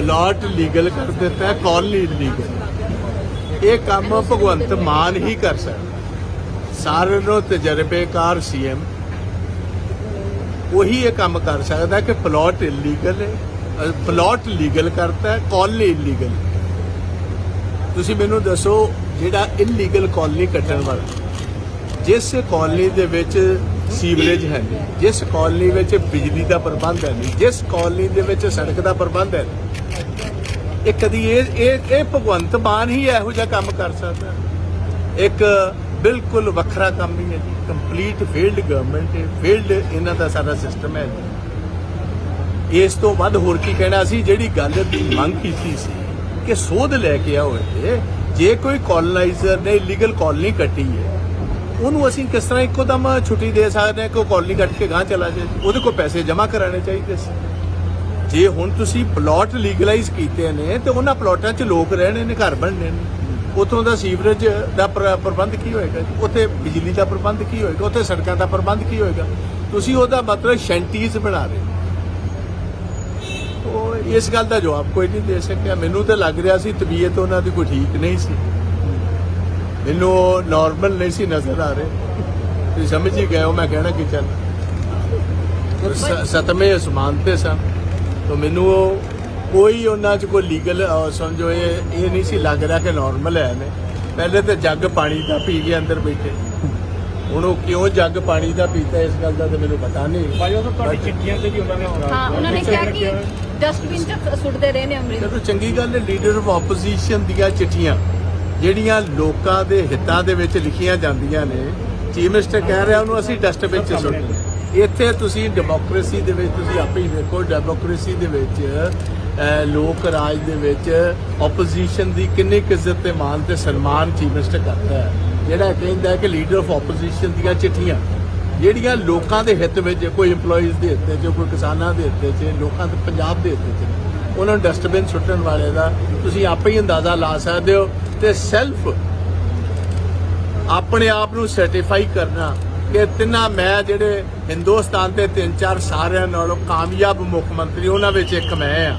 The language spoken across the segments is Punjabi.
ਪਲਾਟ ਲੀਗਲ ਕਰ ਦਿੱਤਾ ਹੈ ਕਾਲਨੀ ਇਲੀਗਲ ਇਹ ਕੰਮ ਭਗਵੰਤ ਮਾਨ ਹੀ ਕਰ ਸਕਦਾ ਸਾਰਿਆਂ ਨੂੰ ਤਜਰਬੇਕਾਰ ਸੀਐਮ ਉਹੀ ਇਹ ਕੰਮ ਕਰ ਸਕਦਾ ਕਿ ਪਲਾਟ ਇਲੀਗਲ ਹੈ ਅ, ਪਲਾਟ ਲੀਗਲ ਕਰਤਾ ਹੈ ਕਾਲਨੀ ਇਲੀਗਲ ਤੁਸੀਂ ਮੈਨੂੰ ਦੱਸੋ ਜਿਹੜਾ ਇਲੀਗਲ ਕਾਲਨੀ ਕੱਟਣ ਵਾਲਾ ਜਿਸ ਕਾਲਨੀ ਦੇ ਵਿੱਚ ਸੀਵਰੇਜ ਹੈ ਨਹੀਂ ਜਿਸ ਕਾਲਨੀ ਵਿੱਚ ਬਿਜਲੀ ਦਾ ਪ੍ਰਬੰਧ ਹੈ ਨਹੀਂ ਜਿਸ ਕਾਲਨੀ ਦੇ ਵਿੱਚ ਸੜਕ ਦਾ ਪ੍ਰਬੰਧ ਹੈ ਨਹੀਂ, ਇਹ ਕਦੀ ਇਹ ਇਹ ਇਹ ਭਗਵੰਤ ਮਾਨ ਹੀ ਇਹੋ ਜਿਹਾ ਕੰਮ ਕਰ ਸਕਦਾ ਇੱਕ ਬਿਲਕੁਲ ਵੱਖਰਾ ਕੰਮ ਹੀ ਹੈ ਜੀ। ਕੰਪਲੀਟ ਫੇਲਡ ਗਵਰਨਮੈਂਟ ਹੈ ਫੇਲਡ ਇਹਨਾਂ ਦਾ ਸਾਰਾ ਸਿਸਟਮ ਹੈ ਇਸ ਤੋਂ ਵੱਧ ਹੋਰ ਕੀ ਕਹਿਣਾ ਸੀ? ਜਿਹੜੀ ਗੱਲ ਦੀ ਮੰਗ ਕੀਤੀ ਸੀ ਕਿ ਸੋਧ ਲੈ ਕੇ ਆਓ ਇੱਥੇ, ਜੇ ਕੋਈ ਕਾਲੋਨਾਈਜ਼ਰ ਨੇ ਇਲੀਗਲ ਕਾਲਨੀ ਕੱਟੀ ਹੈ, ਉਹਨੂੰ ਅਸੀਂ ਕਿਸ ਤਰ੍ਹਾਂ ਇੱਕੋ ਦਮ ਛੁੱਟੀ ਦੇ ਸਕਦੇ ਹਾਂ ਕਿ ਉਹ ਕਾਲਨੀ ਕੱਟ ਕੇ ਗਾਂ ਚਲਾ ਜਾਏ? ਉਹਦੇ ਕੋਲ ਪੈਸੇ ਜਮ੍ਹਾਂ ਕਰਾਣੇ ਚਾਹੀਦੇ ਸੀ। ਜੇ ਹੁਣ ਤੁਸੀਂ ਪਲਾਟ ਲੀਗਲਾਈਜ਼ ਕੀਤੇ ਨੇ ਤੇ ਉਹਨਾਂ ਪਲਾਟਾਂ 'ਚ ਲੋਕ ਰਹਿਣੇ ਨੇ ਘਰ ਬਣਨੇ ਨੇ। ਉਥੋਂ ਦਾ ਸੀਵਰੇਜ ਦਾ ਪ੍ਰ- ਪ੍ਰਬੰਧ ਕੀ ਹੋਏਗਾ ਉੱਥੇ ਬਿਜਲੀ ਦਾ ਪ੍ਰਬੰਧ ਕੀ ਹੋਏਗਾ? ਉੱਥੇ ਸੜਕਾਂ ਦਾ ਪ੍ਰਬੰਧ ਕੀ ਹੋਏਗਾ? ਤੁਸੀਂ ਉਹਦਾ ਮਤਲਬ ਸ਼ੈਂਟੀਜ਼ ਬਣਾ ਰਹੇ ਹੋ। ਉਹ ਇਸ ਗੱਲ ਦਾ ਜਵਾਬ ਕੋਈ ਨਹੀਂ ਦੇ ਸਕਿਆ। ਮੈਨੂੰ ਤਾਂ ਲੱਗ ਰਿਹਾ ਸੀ ਤਬੀਅਤ ਉਹਨਾਂ ਦੀ ਕੋਈ ਠੀਕ ਨਹੀਂ ਸੀ। ਮੈਨੂੰ ਨਾਰਮਲ ਨਹੀਂ ਸੀ ਨਜ਼ਰ ਆ ਰਹੇ। ਤੁਸੀਂ ਸਮਝ ਹੀ ਗਏ ਹੋ ਮੈਂ ਕਹਿਣਾ ਕਿ ਚੱਲ ਸਤਵੇਂ ਅਸਮਾਨ ਤੇ ਸਾਂ। ਤਾਂ ਮੈਨੂੰ ਉਹ ਕੋਈ ਉਹਨਾਂ 'ਚ ਕੋਈ ਲੀਗਲ ਸਮਝੋ ਇਹ ਇਹ ਨਹੀਂ ਸੀ ਲੱਗ ਰਿਹਾ ਕਿ ਨਾਰਮਲ ਹੈ ਨੇ ਪਹਿਲੇ ਤੇ ਜੱਗ ਪਾਣੀ ਦਾ ਪੀ ਕੇ ਅੰਦਰ ਬੈਠੇ। ਹੁਣ ਉਹ ਕਿਉਂ ਜੱਗ ਪਾਣੀ ਦਾ ਪੀਤਾ ਇਸ ਗੱਲ ਦਾ ਤਾਂ ਮੈਨੂੰ ਪਤਾ ਨਹੀਂ। ਭਾਈ ਉਹ ਤਾਂ ਤੁਹਾਡੀ ਚਿੱਠੀਆਂ ਤੇ ਵੀ ਉਹਨਾਂ ਨੇ ਹਾਂ ਉਹਨਾਂ ਨੇ ਕਿਹਾ ਕਿ ਡਸਟਬਿਨ ਚ ਸੁੱਟਦੇ ਰਹੇ ਨੇ ਅੰਮ੍ਰਿਤ। ਚਲੋ ਚੰਗੀ ਗੱਲ ਹੈ ਲੀਡਰ ਆਫ ਆਪੋਜੀਸ਼ਨ ਦੀਆਂ ਚਿੱਠੀਆਂ ਜਿਹੜੀਆਂ ਲੋਕਾਂ ਦੇ ਹਿੱਤਾਂ ਦੇ ਵਿੱਚ ਲਿਖੀਆਂ ਜਾਂਦੀਆਂ ਨੇ ਚੀਫ ਮਿਨਿਸਟਰ ਕਹਿ ਰਿਹਾ ਉਹਨੂੰ ਅਸੀਂ ਡਸਟਬਿਨ 'ਚ ਸੁੱਟਦੇ ਇੱਥੇ ਤੁਸੀਂ ਡੈਮੋਕ੍ਰੇਸੀ ਦੇ ਵਿੱਚ, ਤੁਸੀਂ ਆਪੇ ਹੀ ਵੇਖੋ ਡੈਮੋਕ੍ਰੇਸੀ ਦੇ ਵਿੱਚ ਲੋਕ ਰਾਜ ਦੇ ਵਿੱਚ ਆਪੋਜੀਸ਼ਨ ਦੀ ਕਿੰਨੀ ਕੁ ਇੱਜ਼ਤ ਤੇ ਮਾਨ ਤੇ ਸਨਮਾਨ ਚੀਫ ਮਿਨਿਸਟਰ ਕਰਦਾ ਹੈ। ਜਿਹੜਾ ਕਹਿੰਦਾ ਕਿ ਲੀਡਰ ਆਫ ਆਪੋਜੀਸ਼ਨ ਦੀਆਂ ਚਿੱਠੀਆਂ, ਜਿਹੜੀਆਂ ਲੋਕਾਂ ਦੇ ਹਿੱਤ ਵਿੱਚ ਕੋਈ EMPLOYEES ਦੇ ਹਿੱਤ 'ਚ ਕੋਈ ਕਿਸਾਨਾਂ ਦੇ ਹਿੱਤ 'ਚ ਲੋਕਾਂ ਦੇ ਪੰਜਾਬ ਦੇ ਹਿੱਤ 'ਚ ਉਹਨਾਂ ਨੂੰ ਡਸਟਬਿਨ ਸੁੱਟਣ ਵਾਲੇ ਦਾ ਤੁਸੀਂ ਆਪੇ ਹੀ ਅੰਦਾਜ਼ਾ ਲਾ ਸਕਦੇ ਹੋ ਤੇ ਸੈਲਫ ਆਪਣੇ ਆਪ ਨੂੰ ਸਰਟੀਫਾਈ ਕਰਨਾ ਕਿ ਤਿੰਨਾ ਮੈਂ ਜਿਹੜੇ ਹਿੰਦੁਸਤਾਨ ਦੇ ਤਿੰਨ ਚਾਰ ਸਾਰਿਆਂ ਨਾਲੋਂ ਕਾਮਯਾਬ ਮੁੱਖ ਮੰਤਰੀ, ਉਹਨਾਂ ਵਿੱਚ ਇੱਕ ਮੈਂ ਆ।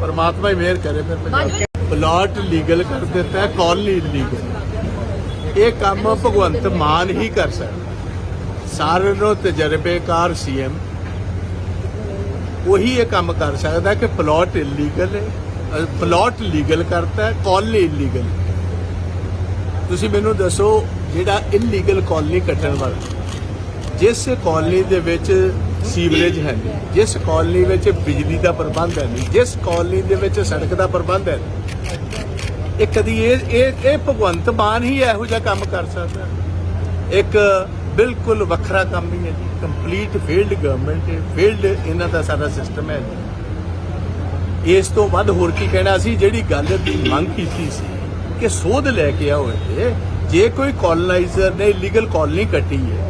ਪਰਮਾਤਮਾ ਹੀ ਮਿਹਰ ਕਰੇ ਫਿਰ ਪੰਜਾਬ ਪਲਾਟ ਲੀਗਲ ਕਰ ਦਿੱਤਾ ਹੈ ਕਾਲਨੀ ਇਲੀਗਲ ਇਹ ਕੰਮ ਭਗਵੰਤ ਮਾਨ ਹੀ ਕਰ ਸਕਦਾ। ਸਾਰਿਆਂ ਨੂੰ ਤਜਰਬੇਕਾਰ ਸੀਐਮ ਉਹੀ ਇਹ ਕੰਮ ਕਰ ਸਕਦਾ ਕਿ ਪਲਾਟ ਇਲੀਗਲ ਹੈ ਪਲਾਟ ਲੀਗਲ ਕਰਤਾ ਹੈ ਕਾਲਨੀ ਇਲੀਗਲ ਤੁਸੀਂ ਮੈਨੂੰ ਦੱਸੋ ਜਿਹੜਾ ਇਲੀਗਲ ਕਾਲਨੀ ਕੱਟਣ ਵਾਲਾ। ਜਿਸ ਕਾਲਨੀ ਦੇ ਵਿੱਚ ਸੀਵਰੇਜ ਹੈ ਨਹੀਂ ਜਿਸ ਕਾਲਨੀ ਵਿੱਚ ਬਿਜਲੀ ਦਾ ਪ੍ਰਬੰਧ ਹੈ ਨਹੀਂ ਜਿਸ ਕਾਲਨੀ ਦੇ ਵਿੱਚ ਸੜਕ ਦਾ ਪ੍ਰਬੰਧ ਹੈ ਨਹੀਂ, ਇਹ ਕਦੀ ਇਹ ਇਹ ਇਹ ਭਗਵੰਤ ਮਾਨ ਹੀ ਇਹੋ ਜਿਹਾ ਕੰਮ ਕਰ ਸਕਦਾ। ਇੱਕ ਬਿਲਕੁਲ ਵੱਖਰਾ ਕੰਮ ਹੀ ਹੈ ਜੀ ਕੰਪਲੀਟ ਫੀਲਡ ਗਵਰਨਮੈਂਟ ਹੈ ਫੇਲਡ ਇਹਨਾਂ ਦਾ ਸਾਰਾ ਸਿਸਟਮ ਹੈ ਇਸ ਤੋਂ ਵੱਧ ਹੋਰ ਕੀ ਕਹਿਣਾ ਸੀ ਜਿਹੜੀ ਗੱਲ ਦੀ ਮੰਗ ਕੀਤੀ ਸੀ ਕਿ ਸੋਧ ਲੈ ਕੇ ਆਓ ਇੱਥੇ ਜੇ ਕੋਈ ਕਾਲੋਨਾਈਜ਼ਰ ਨੇ ਇਲੀਗਲ ਕਾਲਨੀ ਕੱਟੀ ਹੈ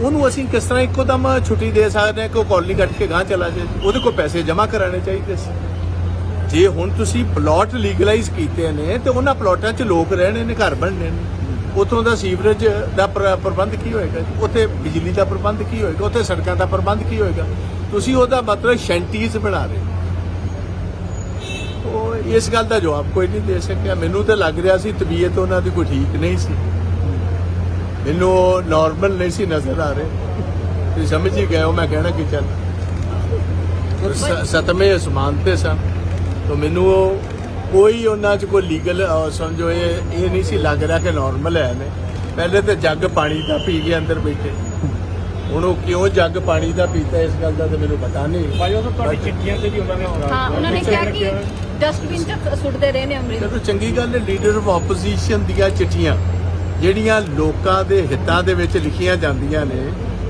ਉਹਨੂੰ ਅਸੀਂ ਕਿਸ ਤਰ੍ਹਾਂ ਇੱਕੋ ਦਮ ਛੁੱਟੀ ਦੇ ਸਕਦੇ ਹਾਂ ਕਿ ਉਹ ਕਾਲਨੀ ਕੱਟ ਕੇ ਗਾਂ ਚਲਾ ਜਾਏ? ਉਹਦੇ ਕੋਲ ਪੈਸੇ ਜਮ੍ਹਾਂ ਕਰਾਣੇ ਚਾਹੀਦੇ ਸੀ। ਜੇ ਹੁਣ ਤੁਸੀਂ ਪਲਾਟ ਲੀਗਲਾਈਜ਼ ਕੀਤੇ ਨੇ, ਤੇ ਉਹਨਾਂ ਪਲਾਟਾਂ 'ਚ ਲੋਕ ਰਹਿਣੇ ਨੇ, ਘਰ ਬਣਨੇ ਨੇ। ਉਥੋਂ ਦਾ ਸੀਵਰੇਜ ਦਾ ਪ੍ਰਬੰਧ ਕੀ ਹੋਏਗਾ ਜੀ? ਉੱਥੇ ਬਿਜਲੀ ਦਾ ਪ੍ਰਬੰਧ ਕੀ ਹੋਏਗਾ? ਉੱਥੇ ਸੜਕਾਂ ਦਾ ਪ੍ਰਬੰਧ ਕੀ ਹੋਏਗਾ? ਤੁਸੀਂ ਉਹਦਾ ਮਤਲਬ ਸ਼ੈਂਟੀਜ਼ ਬਣਾ ਰਹੇ ਉਹ ਇਸ ਗੱਲ ਦਾ ਜਵਾਬ ਕੋਈ ਨਹੀਂ ਦੇ ਸਕਿਆ। ਮੈਨੂੰ ਤਾਂ ਲੱਗ ਰਿਹਾ ਸੀ ਤਬੀਅਤ ਉਹਨਾਂ ਦੀ ਕੋਈ ਠੀਕ ਨਹੀਂ ਸੀ। ਮੈਨੂੰ ਨਾਰਮਲ ਨਹੀਂ ਸੀ ਨਜ਼ਰ ਆ ਰਹੇ। ਤੁਸੀਂ ਸਮਝ ਹੀ ਗਏ ਹੋ ਮੈਂ ਕਹਿਣਾ ਕਿ ਚੱਲ ਸਤਵੇਂ ਅਸਮਾਨ ਤੇ ਸਾਂ। ਤਾਂ ਮੈਨੂੰ ਉਹ ਕੋਈ ਉਹਨਾਂ 'ਚ ਕੋਈ ਲੀਗਲ ਸਮਝੋ ਇਹ ਇਹ ਨਹੀਂ ਸੀ ਲੱਗ ਰਿਹਾ ਕਿ ਨਾਰਮਲ ਹੈ ਨੇ ਪਹਿਲੇ ਤੇ ਜੱਗ ਪਾਣੀ ਦਾ ਪੀ ਕੇ ਅੰਦਰ ਬੈਠੇ। ਹੁਣ ਉਹ ਕਿਉਂ ਜੱਗ ਪਾਣੀ ਦਾ ਪੀਤਾ ਇਸ ਗੱਲ ਦਾ ਤਾਂ ਮੈਨੂੰ ਪਤਾ ਨਹੀਂ। ਭਾਈ ਉਹ ਤਾਂ ਤੁਹਾਡੀ ਚਿੱਠੀਆਂ ਤੇ ਵੀ ਉਹਨਾਂ ਨੇ ਹਾਂ ਉਹਨਾਂ ਨੇ ਕਿਹਾ ਕਿ ਡਸਟਬਿਨ ਚ ਸੁੱਟਦੇ ਰਹੇ ਨੇ ਅੰਮ੍ਰਿਤ। ਚਲੋ ਚੰਗੀ ਗੱਲ ਹੈ ਲੀਡਰ ਆਫ ਆਪੋਜੀਸ਼ਨ ਦੀਆਂ ਚਿੱਠੀਆਂ। ਜਿਹੜੀਆਂ ਲੋਕਾਂ ਦੇ ਹਿੱਤਾਂ ਦੇ ਵਿੱਚ ਲਿਖੀਆਂ ਜਾਂਦੀਆਂ ਨੇ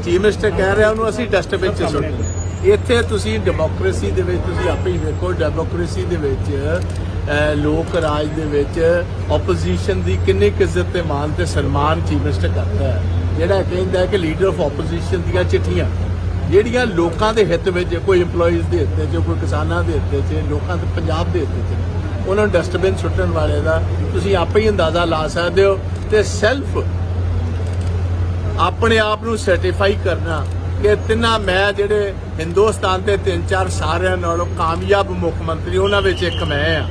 ਚੀਫ ਮਿਨਿਸਟਰ ਕਹਿ ਰਿਹਾ ਉਹਨੂੰ ਅਸੀਂ ਡਸਟਬਿਨ 'ਚ ਸੁੱਟਦੇ ਇੱਥੇ ਤੁਸੀਂ ਡੈਮੋਕ੍ਰੇਸੀ ਦੇ ਵਿੱਚ ਤੁਸੀਂ ਆਪੇ ਹੀ ਵੇਖੋ ਡੈਮੋਕ੍ਰੇਸੀ ਦੇ ਵਿੱਚ ਲੋਕ ਰਾਜ ਦੇ ਵਿੱਚ ਆਪੋਜੀਸ਼ਨ ਦੀ ਕਿੰਨੀ ਇੱਜ਼ਤ ਤੇ ਮਾਨ ਤੇ ਸਨਮਾਨ ਚੀਫ ਮਿਨਿਸਟਰ ਕਰਦਾ ਹੈ। ਜਿਹੜਾ ਕਹਿੰਦਾ ਕਿ ਲੀਡਰ ਆਫ ਆਪੋਜੀਸ਼ਨ ਦੀਆਂ ਚਿੱਠੀਆਂ ਜਿਹੜੀਆਂ ਲੋਕਾਂ ਦੇ ਹਿੱਤ ਵਿੱਚ ਕੋਈ EMPLOYEES ਦੇ ਹਿੱਤ 'ਚ ਕੋਈ ਕਿਸਾਨਾਂ ਦੇ ਹਿੱਤ 'ਚ ਲੋਕਾਂ ਦੇ ਪੰਜਾਬ ਦੇ ਹਿੱਤ 'ਚ ਉਹਨਾਂ ਨੂੰ ਡਸਟਬਿਨ ਸੁੱਟਣ ਵਾਲੇ ਦਾ ਤੁਸੀਂ ਆਪੇ ਹੀ ਅੰਦਾਜ਼ਾ ਲਾ ਸਕਦੇ ਹੋ ਤੇ ਸੈਲਫ ਆਪਣੇ ਆਪ ਨੂੰ ਸਰਟੀਫਾਈ ਕਰਨਾ ਕਿ ਤਿੰਨਾਂ ਮੈਂ ਜਿਹੜੇ ਹਿੰਦੁਸਤਾਨ ਦੇ ਤਿੰਨ ਚਾਰ ਸਾਰਿਆਂ ਨਾਲੋਂ ਕਾਮਯਾਬ ਮੁੱਖ ਮੰਤਰੀ ਉਹਨਾਂ ਵਿੱਚ ਇੱਕ ਮੈਂ ਆ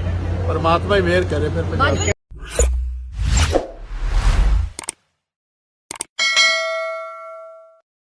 ਪਰਮਾਤਮਾ ਹੀ ਮਿਹਰ ਕਰੇ ਫਿਰ ਪੰਜਾਬ